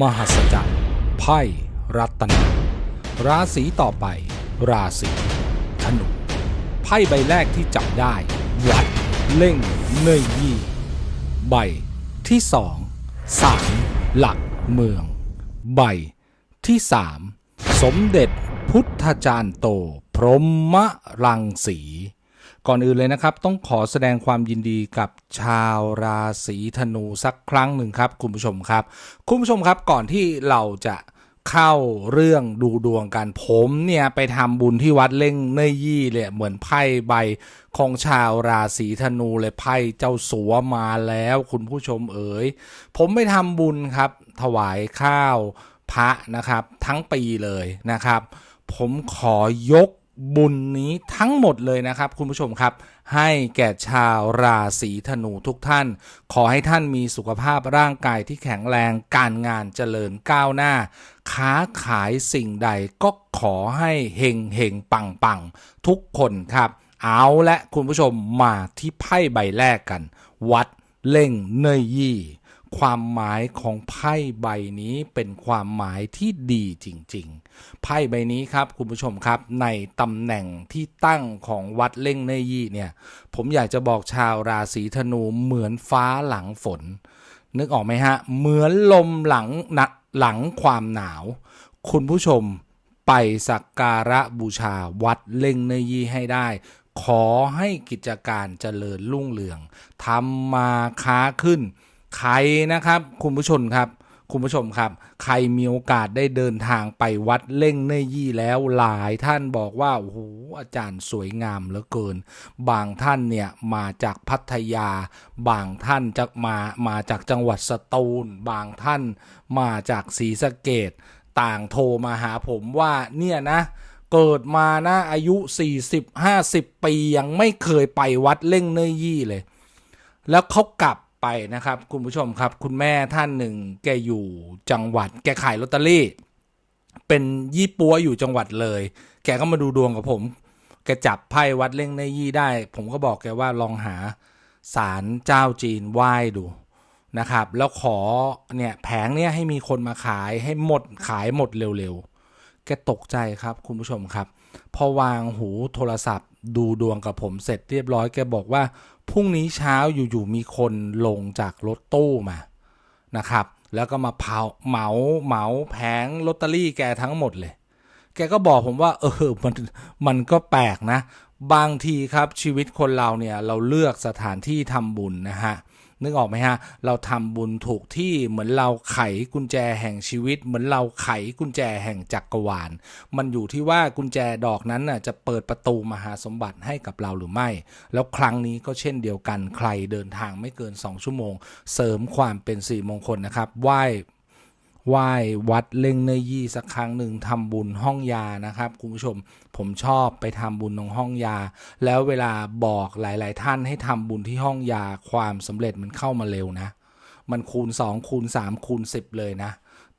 มหัศจรรย์ไพ่รัตนาราศีต่อไป ราศีธนูไพ่ใบแรกที่จับได้วัดเล่งเนยยี่ ใบที่สองสามหลักเมือง ใบที่สามสมเด็จพุทธจารย์โต พรหมรังสี ก่อนอื่นเลยนะครับ ต้องขอแสดงความยินดีกับชาวราศีธนูสักครั้งหนึ่งครับ คุณผู้ชมครับ คุณผู้ชมครับก่อนที่เราจะเข้าเรื่องดูดวงกันผมเนี่ย ไปทำบุญที่วัดเล่งเนยยี่เลยเหมือนไพ่ใบของชาวราศีธนูเลยไพ่เจ้าสัวมาแล้ว คุณผู้ชมเอ๋ยผมไปทำบุญครับ ถวายข้าวพระนะครับ ทั้งปีเลยนะครับ ผมขอยก บุญนี้ทั้งหมดเลยนะครับคุณผู้ชมครับ ให้แก่ชาวราศีธนูทุกท่าน ขอให้ท่านมีสุขภาพร่างกายที่แข็งแรงการงานเจริญก้าวหน้า ค้าขายสิ่งใดก็ขอให้เฮงเฮงปังปังทุกคนครับ เอาละคุณผู้ชมมาที่ไพ่ใบแรกกัน วัดเล่งเนยยี่ ความหมายของไพ่ใบนี้เป็นความหมายที่ดีจริงๆ ไพ่ใบนี้ครับคุณผู้ชมครับในตำแหน่งที่ตั้งของวัดเล่งเนยี่เนี่ยผมอยากจะบอกชาวราศีธนูเหมือนฟ้าหลังฝน นึกออกไหมฮะ เหมือนลมหลังหนักหลังความหนาว คุณผู้ชมไปสักการะบูชาวัดเล่งเนยยี่ให้ได้ ขอให้กิจการเจริญรุ่งเรืองทำมาค้าขึ้น ใครนะครับคุณผู้ชมครับ คุณผู้ชมครับ ใครมีโอกาสได้เดินทางไปวัดเล่งเนยยี่แล้วหลายท่านบอกว่าโอ้โหอาจารย์สวยงามเหลือเกิน บางท่านเนี่ยมาจากพัทยา บางท่านจะมามาจากจังหวัดสตูล บางท่านมาจากศรีสะเกดต่างโทรมาหาผมว่าเนี่ยนะเกิดมานะอายุ 40-50 ปียังไม่เคยไปวัดเล่งเนยี่เลย แล้วเขากลับ ไปนะครับ คุณผู้ชมครับ คุณแม่ท่านหนึ่งแกอยู่จังหวัด แกขายลอตเตอรี่ เป็นยี่ปัวอยู่จังหวัดเลย แกก็มาดูดวงกับผม แกจับไพ่วัดเล่งในยี่ได้ ผมก็บอกแกว่าลองหาศาลเจ้าจีนไหว้ดูนะครับ แล้วขอเนี่ยแผงเนี่ยให้มีคนมาขายให้หมดขายหมดเร็วๆ แกตกใจครับคุณผู้ชมครับ พอวางหูโทรศัพท์ ดูดวงกับผมเสร็จเรียบร้อยแกบอกว่าพรุ่งนี้เช้าอยู่ๆมีคนลงจากรถตู้มานะครับ แล้วก็มาเผาเหมาเหมาแผงลอตเตอรี่แกทั้งหมดเลย แกก็บอกผมว่า เออมันมันก็แปลกนะ บางทีครับชีวิตคนเราเนี่ยเราเลือกสถานที่ทำบุญนะฮะนึกออกไหมฮะ เราทำบุญถูกที่เหมือนเราไขกุญแจแห่งชีวิต เหมือนเราไขกุญแจแห่งจักรวาล มันอยู่ที่ว่ากุญแจดอกนั้นน่ะจะเปิดประตูมหาสมบัติให้กับเราหรือไม่ แล้วครั้งนี้ก็เช่นเดียวกันใครเดินทางไม่เกิน 2 ชั่วโมง เสริมความเป็นสี่มงคลนะครับไหว้ ไหว้วัดเล่งเนยยี่สักครั้งหนึ่งทำบุญห้องยานะครับคุณผู้ชมผมชอบไปทำบุญตรงห้องยา แล้วเวลาบอกหลาย ๆ ท่านให้ทำบุญที่ห้องยาความสำเร็จมันเข้ามาเร็วนะ มันคูณ 2 คูณ 3 คูณ 10 เลยนะ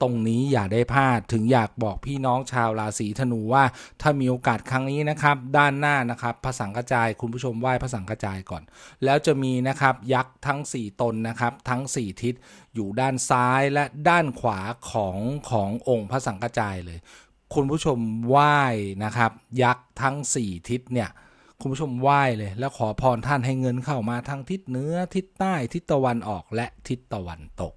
ตรงนี้อย่าได้พลาดถึงอยากบอกพี่น้องชาวราศีธนูว่า ถ้ามีโอกาสครั้งนี้นะครับ ด้านหน้านะครับพระสังกระจายคุณผู้ชมไหว้พระสังกระจายก่อน แล้วจะมีนะครับยักษ์ทั้ง 4 ตนนะครับ ทั้ง 4 ทิศอยู่ด้านซ้ายและด้านขวาของขององค์พระสังกระจายเลย คุณผู้ชมไหว้นะครับ ยักษ์ทั้ง 4 ทิศเนี่ยคุณผู้ชมไหว้เลย แล้วขอพรท่านให้เงินเข้ามาทางทิศเหนือทิศใต้ทิศตะวันออกและทิศตะวันตก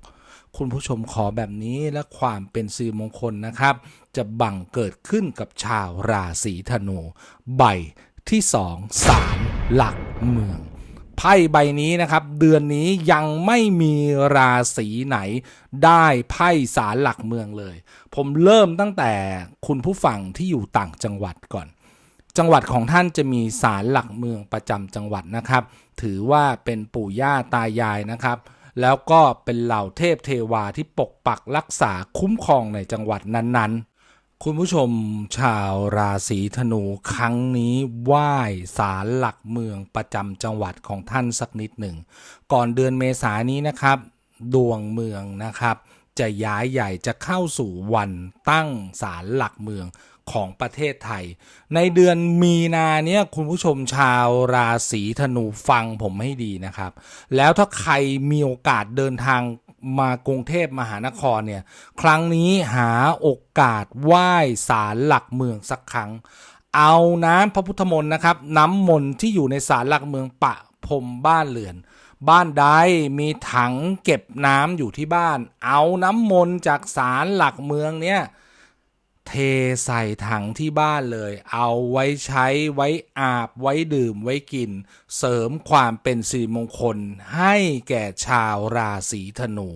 คุณผู้ชมขอแบบนี้และความเป็นสิริมงคลนะครับ จะบังเกิดขึ้นกับชาวราศีธนู ใบที่สองสามหลักเมือง ไพ่ใบนี้นะครับ เดือนนี้ยังไม่มีราศีไหน ได้ไพ่สารหลักเมืองเลย ผมเริ่มตั้งแต่คุณผู้ฟังที่อยู่ต่างจังหวัดก่อนจังหวัดของท่านจะมีศาลหลักเมืองประจำจังหวัดนะครับ ถือว่าเป็นปู่ย่าตายายนะครับ แล้วก็เป็นเหล่าเทพเทวาที่ปกปักรักษาคุ้มครองในจังหวัดนั้นๆ คุณผู้ชมชาวราศีธนูครั้งนี้ไหว้ศาลหลักเมืองประจำจังหวัดของท่านสักนิดหนึ่ง ก่อนเดือนเมษายนนี้นะครับ ดวงเมืองนะครับ จะย้ายใหญ่จะเข้าสู่วันตั้งศาลหลักเมือง ของประเทศไทย ในเดือนมีนาเนี้ยคุณผู้ชมชาวราศีธนูฟังผมให้ดีนะครับ แล้วถ้าใครมีโอกาสเดินทางมากรุงเทพมหานครเนี่ยครั้งนี้หาโอกาสไหว้ศาลหลักเมืองสักครั้ง เอาน้ำพระพุทธมนต์นะครับ น้ำมนต์ที่อยู่ในศาลหลักเมืองปะพรมบ้านเรือน บ้านใดมีถังเก็บน้ำอยู่ที่บ้าน เอาน้ำมนต์จากศาลหลักเมืองเนี่ย เทใส่ถังที่บ้านเลย เอาไว้ใช้ไว้อาบไว้ดื่มไว้กิน เสริมความเป็นสิริมงคลให้แก่ชาวราศีธนู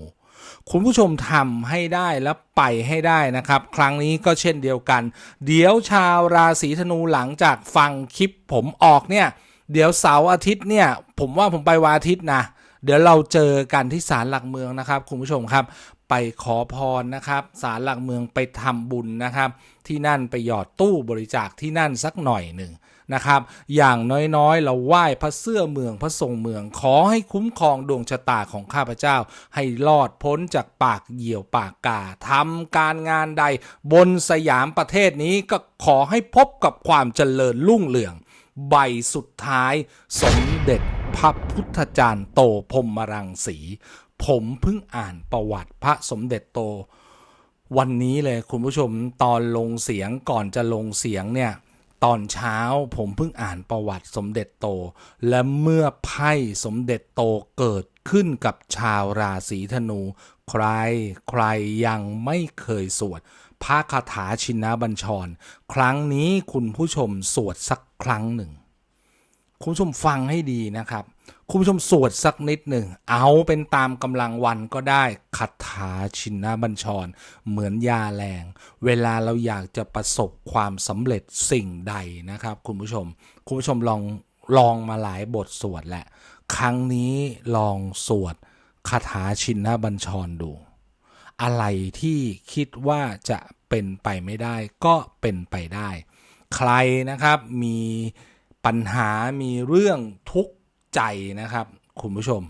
คุณผู้ชมทำให้ได้และไปให้ได้นะครับ ครั้งนี้ก็เช่นเดียวกัน เดี๋ยวชาวราศีธนูหลังจากฟังคลิปผมออกเนี่ย เดี๋ยวเสาร์อาทิตย์เนี่ย ผมว่าผมไปวันอาทิตย์นะเดี๋ยวเราเจอกันที่ศาลหลักเมืองนะครับ คุณผู้ชมครับ ไปขอพรนะครับศาลหลักเมืองไปทำบุญนะครับ ที่นั่นไปหยอดตู้บริจาคที่นั่นสักหน่อยหนึ่งนะครับ อย่างน้อยๆ เราไหว้พระเสื้อเมืองพระทรงเมือง ขอให้คุ้มครองดวงชะตาของข้าพเจ้า ให้รอดพ้นจากปากเหี่ยวปากกาทำการงานใด บนสยามประเทศนี้ก็ขอให้พบกับความเจริญรุ่งเรือง ใบสุดท้าย สมเด็จพระพุทธจารย์โตพรมรังสี ผมเพิ่งอ่านประวัติพระสมเด็จโต วันนี้เลยคุณผู้ชมตอนลงเสียงก่อนจะลงเสียงเนี่ยตอนเช้าผมเพิ่งอ่านประวัติสมเด็จโต และเมื่อไพ่สมเด็จโตเกิดขึ้นกับชาวราศีธนู ใครใครยังไม่เคยสวดพระคาถาชินบัญชร ครั้งนี้คุณผู้ชมสวดสักครั้งหนึ่ง คุณผู้ชมฟังให้ดีนะครับ คุณผู้ชมสวดสักนิดหนึ่ง เอาเป็นตามกำลังวันก็ได้คาถาชินนบัญชร เหมือนยาแรง เวลาเราอยากจะประสบความสำเร็จสิ่งใดนะครับ คุณผู้ชม คุณผู้ชมลองลองมาหลายบทสวดแหละ ครั้งนี้ลองสวดคาถาชินบัญชรดู อะไรที่คิดว่าจะเป็นไปไม่ได้ก็เป็นไปได้ ใครนะครับมีปัญหามีเรื่องทุกข์ ใจนะครับคุณผู้ชม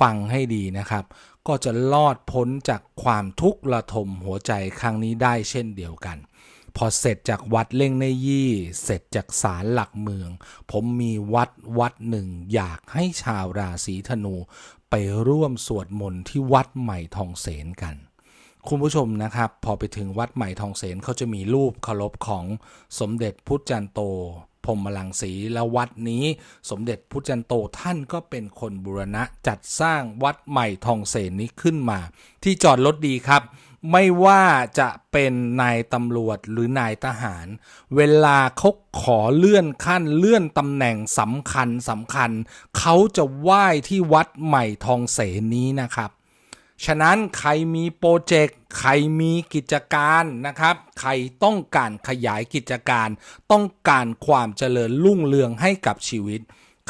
ฟังให้ดีนะครับ ก็จะลอดพ้นจากความทุกข์ระทมหัวใจครั้งนี้ได้เช่นเดียวกัน พอเสร็จจากวัดเล่งในยี่ เสร็จจากศาลหลักเมือง ผมมีวัดวัดหนึ่ง อยากให้ชาวราศีธนูไปร่วมสวดมนต์ที่วัดใหม่ทองเสนกัน คุณผู้ชมนะครับ พอไปถึงวัดใหม่ทองเสนเขาจะมีรูปเคารพของสมเด็จพุทธจันโต พรมลังสีและวัดนี้ สมเด็จพุทธจันโตท่านก็เป็นคนบูรณะจัดสร้างวัดใหม่ทองเสนนี้ขึ้นมา ที่จอดรถดีครับ ไม่ว่าจะเป็นนายตำรวจหรือนายทหาร เวลาเขาขอเลื่อนขั้นเลื่อนตำแหน่งสำคัญสำคัญ เขาจะไหว้ที่วัดใหม่ทองเสนนี้นะครับ ฉะนั้นใครมีโปรเจกต์ใครมีกิจการนะครับ ใครต้องการขยายกิจการ ต้องการความเจริญรุ่งเรืองให้กับชีวิต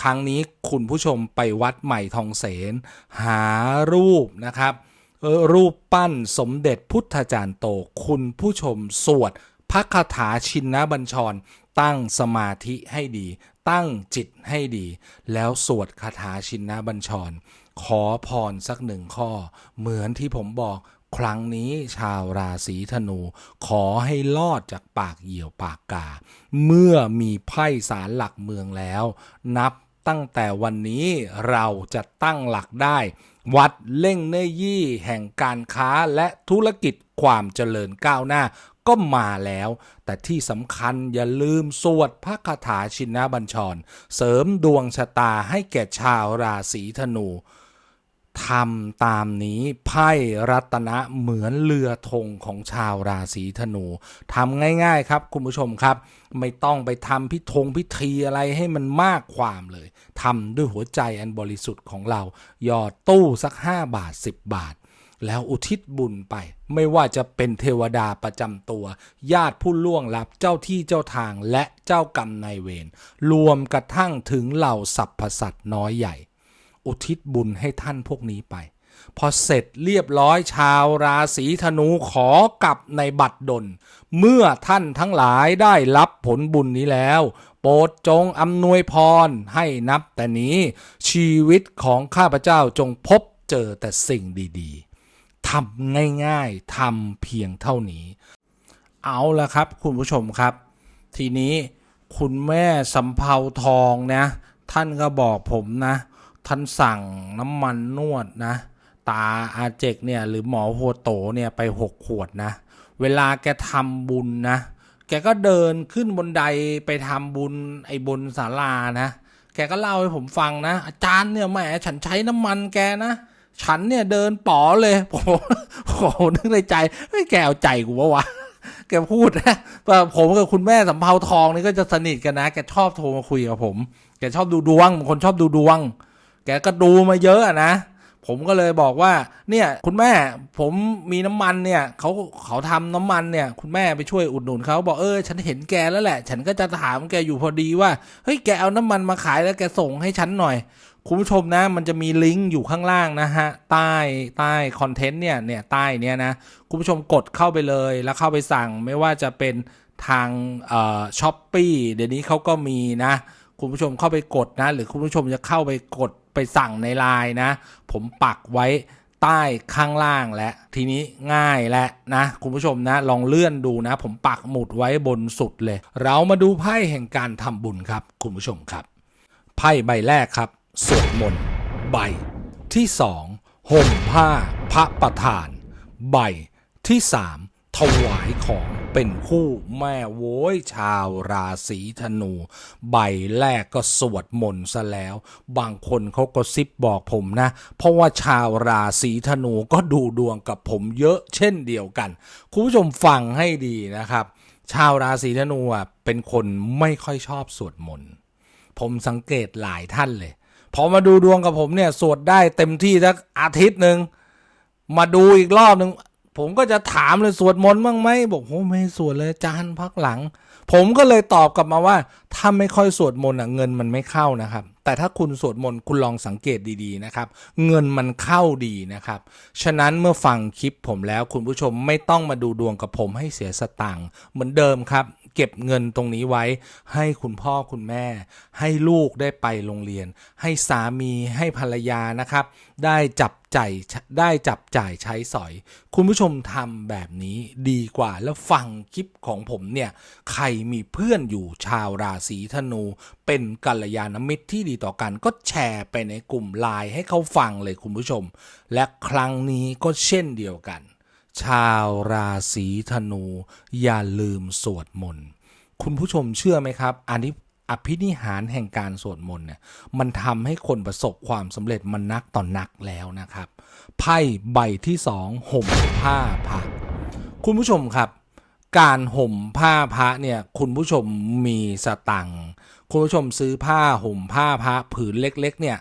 ครั้งนี้คุณผู้ชมไปวัดใหม่ทองเสน หารูปนะครับ รูปปั้นสมเด็จพุทธจารย์โต คุณผู้ชมสวดพระคาถาชินนบัญชร ตั้งสมาธิให้ดี ตั้งจิตให้ดี แล้วสวดคาถาชินบัญชร ขอพรสักหนึ่งข้อ เหมือนที่ผมบอกครั้งนี้ชาวราศีธนู ขอให้รอดจากปากเหี่ยวปากกา เมื่อมีไพ่สารหลักเมืองแล้ว นับตั้งแต่วันนี้เราจะตั้งหลักได้ วัดเล่งเนยี่แห่งการค้าและธุรกิจความเจริญก้าวหน้าก็มาแล้ว แต่ที่สำคัญอย่าลืมสวดพระคาถาชินบัญชร เสริมดวงชะตาให้แก่ชาวราศีธนู ทำตามนี้ไพ่รัตนะเหมือนเรือธงของชาวราศีธนูทำง่าย ๆ ครับ คุณผู้ชมครับ ไม่ต้องไปทำพิธงพิธีอะไรให้มันมากความเลยทำด้วยหัวใจอันบริสุทธิ์ของเราหยอดตู้สัก 5 บาท 10 บาท แล้วอุทิศบุญไป ไม่ว่าจะเป็นเทวดาประจำตัว ญาติผู้ล่วงลับเจ้าที่เจ้าทางและเจ้ากรรมนายเวรรวมกระทั่งถึงเหล่าสรรพสัตว์น้อยใหญ่ อุทิศบุญให้ท่านพวกนี้ไป พอเสร็จเรียบร้อยชาวราศีธนูขอกลับในบัตรดล เมื่อท่านทั้งหลายได้รับผลบุญนี้แล้ว โปรดจงอำนวยพรให้นับแต่นี้ชีวิตของข้าพเจ้าจงพบเจอแต่สิ่งดีๆทำง่ายๆทำเพียงเท่านี้ เอาละครับคุณผู้ชมครับ ทีนี้คุณแม่สำเภาทองนะ ท่านก็บอกผมนะ ท่านสั่งน้ำมันนวดนะ ตาอาเจกเนี่ยหรือหมอโฮโตเนี่ยไปหกขวดนะ เวลาแกทำบุญนะ แกก็เดินขึ้นบนไดไปทำบุญไอ้บนศาลานะ แกก็เล่าให้ผมฟังนะ อาจารย์เนี่ยแหมฉันใช้น้ำมันแกนะฉันเนี่ยเดินป๋อเลยผมโอ้โหนึกในใจเฮ้ยแกเอาใจกูวะวะแกพูดนะว่ผมกับคุณแม่สำเภาทองนี่ก็จะสนิทกันนะ แกชอบโทรมาคุยกับผม แกชอบดูดวงบางคนชอบดูดวง แกก็ดูมาเยอะนะ ผมก็เลยบอกว่า เนี่ยคุณแม่ผมมีน้ำมันเนี่ยเขาเขาทำน้ำมันเนี่ย คุณแม่ไปช่วยอุดหนุนเขาบอกเออ ฉันเห็นแกแล้วแหละ ฉันก็จะถามแกอยู่พอดีว่าเฮ้ยแกเอาน้ำมันมาขายแล้วแกส่งให้ฉันหน่อยคุณผู้ชมนะมันจะมีลิงก์อยู่ข้างล่างนะฮะใต้ใต้คอนเทนต์เนี่ยเนี่ยใต้เนี่ยนะคุณผู้ชมกดเข้าไปเลยแล้วเข้าไปสั่งไม่ว่าจะเป็นทางเอ่อช้อปปี้เดี๋ยวนี้เขาก็มีนะ คุณผู้ชมเข้าไปกดนะ หรือคุณผู้ชมจะเข้าไปกด ไปสั่งในไลน์นะ ผมปักไว้ใต้ข้างล่างและทีนี้ง่ายและนะ คุณผู้ชมนะ ลองเลื่อนดูนะ ผมปักหมุดไว้บนสุดเลย เรามาดูไพ่แห่งการทำบุญครับ คุณผู้ชมครับ ไพ่ใบแรกครับสวดมนต์ใบที่สองห่มผ้าพระประธาน ใบที่สามถวายของ เป็นคู่แม่โว้ยชาวราศีธนู ใบแรกก็สวดมนต์ซะแล้ว บางคนเขาก็ซิบบอกผมนะ เพราะว่าชาวราศีธนูก็ดูดวงกับผมเยอะเช่นเดียวกัน คุณผู้ชมฟังให้ดีนะครับ ชาวราศีธนูอะเป็นคนไม่ค่อยชอบสวดมนต์ผมสังเกตหลายท่านเลยพอมาดูดวงกับผมเนี่ยสวดได้เต็มที่สักอาทิตย์หนึ่งมาดูอีกรอบหนึ่ง ผมก็จะถามเลยสวดมนต์บ้างไหมบอกโอ้ไม่สวดเลยอาจานพักหลัง ผมก็เลยตอบกลับมาว่า ถ้าไม่ค่อยสวดมนต์อะเงินมันไม่เข้านะครับ แต่ถ้าคุณสวดมนต์คุณลองสังเกตดีๆนะครับ เงินมันเข้าดีนะครับ ฉะนั้นเมื่อฟังคลิปผมแล้วคุณผู้ชมไม่ต้องมาดูดวงกับผมให้เสียสตังค์เหมือนเดิมครับ เก็บเงินตรงนี้ไว้ ให้คุณพ่อคุณแม่ ให้ลูกได้ไปโรงเรียน ให้สามีให้ภรรยานะครับ ได้จับจ่ายได้จับจ่ายใช้สอย คุณผู้ชมทำแบบนี้ดีกว่าแล้วฟังคลิปของผมเนี่ย ใครมีเพื่อนอยู่ชาวราศีธนู เป็นกัลยาณมิตรที่ดีต่อกัน ก็แชร์ไปในกลุ่มไลน์ให้เขาฟังเลยคุณผู้ชม และครั้งนี้ก็เช่นเดียวกัน ชาวราศีธนู อย่าลืมสวดมนต์คุณผู้ชมเชื่อไหมครับ อันนี้อภินิหารแห่งการสวดมนต์เนี่ยมันทำให้คนประสบความสำเร็จมันนักต่อนนักแล้วนะครับไพ่ใบที่สองห่มผ้าพระคุณผู้ชมครับ การห่มผ้าพระเนี่ยคุณผู้ชมมีสตังค์คุณผู้ชมซื้อผ้าห่มผ้าพระผืนเล็กๆเนี่ย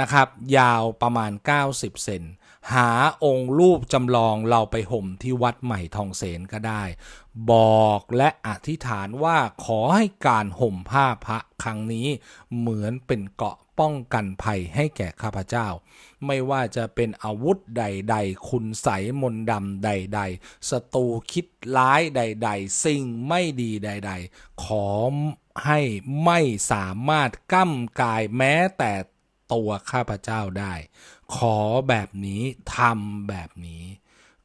นะครับ ยาวประมาณ 90 เซน หาองค์รูปจำลองเราไปห่มที่วัดใหม่ทองเสนก็ได้ บอกและอธิษฐานว่าขอให้การห่มผ้าพระครั้งนี้เหมือนเป็นเกาะป้องกันภัยให้แก่ข้าพเจ้า ไม่ว่าจะเป็นอาวุธใด ๆ คุณใสมนดำใด ๆ ศัตรูคิดร้ายใด ๆ สิ่งไม่ดีใด ๆ ขอให้ไม่สามารถก้ำกายแม้แต่ตัวข้าพเจ้าได้ ขอแบบนี้ทำแบบนี้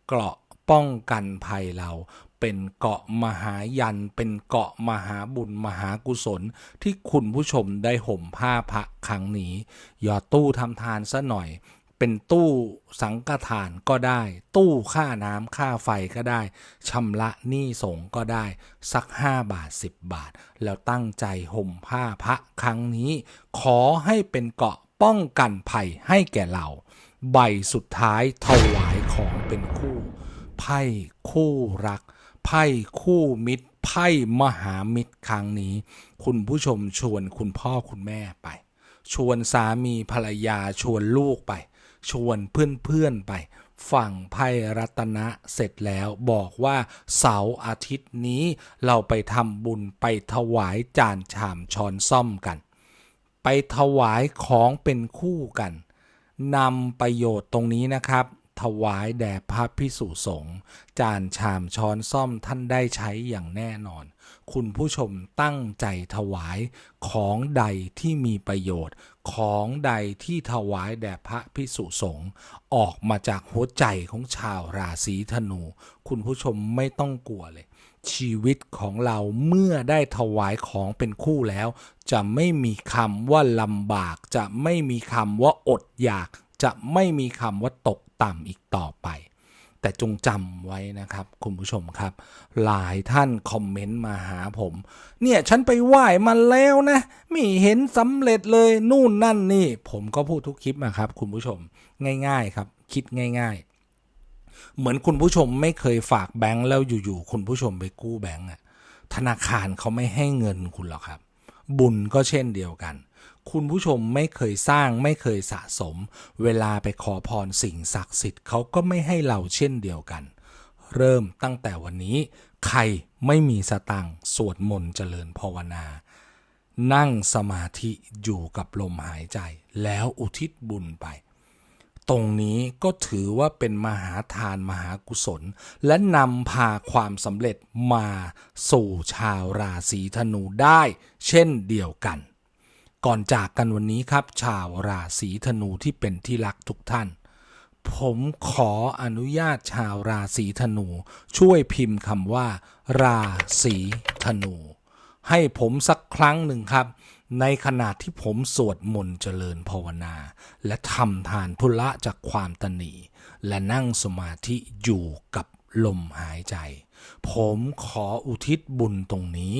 เกราะป้องกันภัยเรา เป็นเกราะมหายัน เป็นเกราะมหาบุญมหากุศล ที่คุณผู้ชมได้ห่มผ้าพระครั้งนี้ หยอดตู้ทำทานซะหน่อยเป็นตู้สังฆทานก็ได้ ตู้ค่าน้ำค่าไฟก็ได้ชำระหนี้สงก็ได้ สัก 5 บาท 10 บาท แล้วตั้งใจห่มผ้าพระครั้งนี้ ขอให้เป็นเกราะ ป้องกันภัยให้แก่เรา ใบสุดท้ายถวายของเป็นคู่ ไพ่คู่รัก ไพ่คู่มิตร ไพ่มหามิตรครั้งนี้ คุณผู้ชมชวนคุณพ่อคุณแม่ไป ชวนสามีภรรยาชวนลูกไป ชวนเพื่อนๆไปฝั่งไพ่รัตนะเสร็จแล้วบอกว่าเสาร์อาทิตย์นี้เราไปทำบุญไปถวายจานชามช้อนซ่อมกัน ไปถวายของเป็นคู่กันนำประโยชน์ตรงนี้นะครับ ถวายแด่พระพิสุสงฆ์จานชามช้อนซ่อมท่านได้ใช้อย่างแน่นอน คุณผู้ชมตั้งใจถวายของใดที่มีประโยชน์ ของใดที่ถวายแด่พระพิสุสงฆ์ออกมาจากหัวใจของชาวราศีธนู คุณผู้ชมไม่ต้องกลัวเลย ชีวิตของเราเมื่อได้ถวายของเป็นคู่แล้ว จะไม่มีคำว่าลำบาก จะไม่มีคำว่าอดอยาก จะไม่มีคำว่าตกต่ำอีกต่อไป แต่จงจำไว้นะครับ คุณผู้ชมครับ หลายท่านคอมเมนต์มาหาผม เนี่ยฉันไปไหว้มันแล้วนะไม่เห็นสำเร็จเลยนู่นนั่นนี่ ผมก็พูดทุกคลิปนะครับ คุณผู้ชม ง่าย ๆ ครับ คิดง่าย ๆ เหมือนคุณผู้ชมไม่เคยฝากแบงค์แล้วอยู่ๆคุณผู้ชมไปกู้แบงค์อะธนาคารเขาไม่ให้เงินคุณหรอกครับ บุญก็เช่นเดียวกัน คุณผู้ชมไม่เคยสร้างไม่เคยสะสม เวลาไปขอพรสิ่งศักดิ์สิทธิ์เขาก็ไม่ให้เราเช่นเดียวกัน เริ่มตั้งแต่วันนี้ ใครไม่มีสตังค์สวดมนต์เจริญภาวนา นั่งสมาธิอยู่กับลมหายใจ แล้วอุทิศบุญไป ตรงนี้ก็ถือว่าเป็นมหาทานมหากุศล และนำพาความสำเร็จมาสู่ชาวราศีธนูได้ เช่นเดียวกัน ก่อนจากกันวันนี้ครับ ชาวราศีธนูที่เป็นที่รักทุกท่าน ผมขออนุญาตชาวราศีธนู ช่วยพิมพ์คำว่า ราศีธนู ให้ผมสักครั้งหนึ่งครับ ในขณะที่ผมสวดมนต์เจริญภาวนา และทำทานพุละจากความตนีและนั่งสมาธิอยู่กับลมหายใจ ผมขออุทิศบุญตรงนี้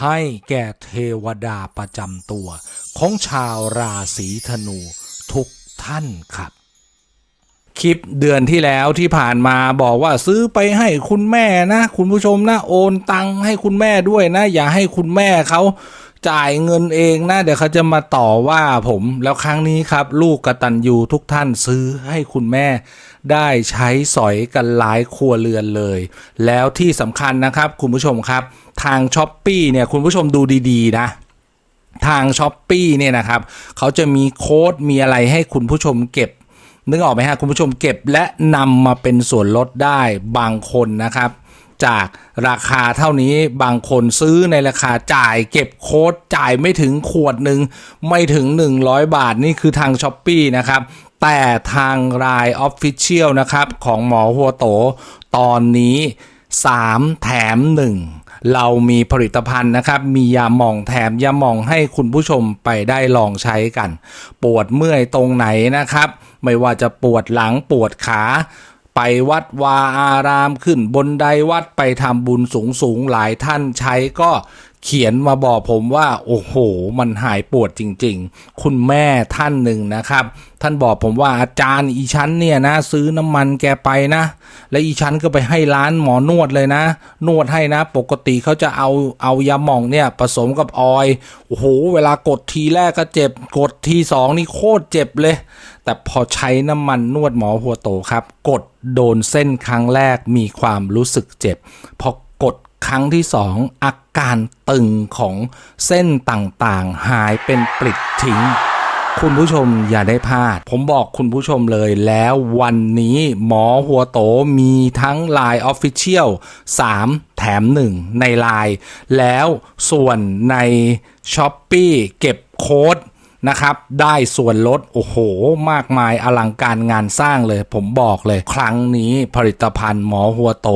ให้แก่เทวดาประจำตัว ของชาวราศีธนูทุกท่านครับ คลิปเดือนที่แล้วที่ผ่านมาบอกว่าซื้อไปให้คุณแม่นะ คุณผู้ชมนะ โอนตังให้คุณแม่ด้วยนะ อย่าให้คุณแม่เขา จ่ายเงินเองนะเดี๋ยวเขาจะมาต่อว่าผมแล้วครั้งนี้ครับ ลูกกตันยูทุกท่านซื้อให้คุณแม่ได้ใช้สอยกันหลายครัวเรือนเลย แล้วที่สำคัญนะครับ คุณผู้ชมครับ ทางช้อปปีเนี่ยคุณผู้ชมดูดีๆ นะทางช้อปปีเนี่ยนะครับเขาจะมีโค้ดมีอะไรให้คุณผู้ชมเก็บ นึกออกไหมฮะคุณผู้ชมเก็บและนำมาเป็นส่วนลดได้บางคนนะครับ จากราคาเท่านี้บางคนซื้อในราคาจ่ายเก็บโค้ดจ่ายไม่ถึงขวดหนึ่งไม่ถึง 100 บาทนี่คือทางช้อปปีนะครับ แต่ทางรายออฟฟิเชียลนะครับของหมอหัวโต ตอนนี้ 3 แถม 1เรามีผลิตภัณฑ์นะครับ มียาหม่องแถมยาหม่องให้คุณผู้ชมไปได้ลองใช้กัน ปวดเมื่อยตรงไหนนะครับ ไม่ว่าจะปวดหลังปวดขา ไปวัดวาอารามขึ้นบนไดวัดไปทำบุญสูงสูงหลายท่านใช้ก็ เขียนมาบอกผมว่า โอ้โห มันหายปวดจริง ๆ คุณแม่ท่านหนึ่งนะครับ ท่านบอกผมว่าอาจารย์อีชั้นเนี่ยนะ ซื้อน้ำมันแกไปนะ และอีชั้นก็ไปให้ร้านหมอนวดเลยนะ นวดให้นะ ปกติเขาจะเอาเอายาหม่องเนี่ยผสมกับออยโอ้โห เวลากดทีแรกก็เจ็บ กดทีสองนี่โคตรเจ็บเลย แต่พอใช้น้ำมันนวดหมอหัวโตครับ กดโดนเส้นครั้งแรกมีความรู้สึกเจ็บพอ ครั้งที่สองอาการตึงของเส้นต่างๆ หายเป็นปลิดทิ้ง คุณผู้ชมอย่าได้พลาด ผมบอกคุณผู้ชมเลยแล้ววันนี้หมอหัวโตมีทั้ง Line Official 3 แถม 1 ใน Line แล้วส่วนใน s h o p e e เก็บโค้ด นะครับ ได้ส่วนลด โอ้โห มากมายอลังการงานสร้างเลย ผมบอกเลย ครั้งนี้ผลิตภัณฑ์หมอหัวโต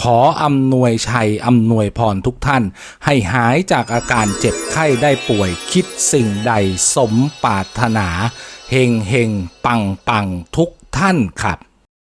ขออำนวยชัยอำนวยพรทุกท่าน ให้หายจากอาการเจ็บไข้ได้ป่วย คิดสิ่งใดสมปรารถนา เฮงเฮงปังปังทุกท่านครับ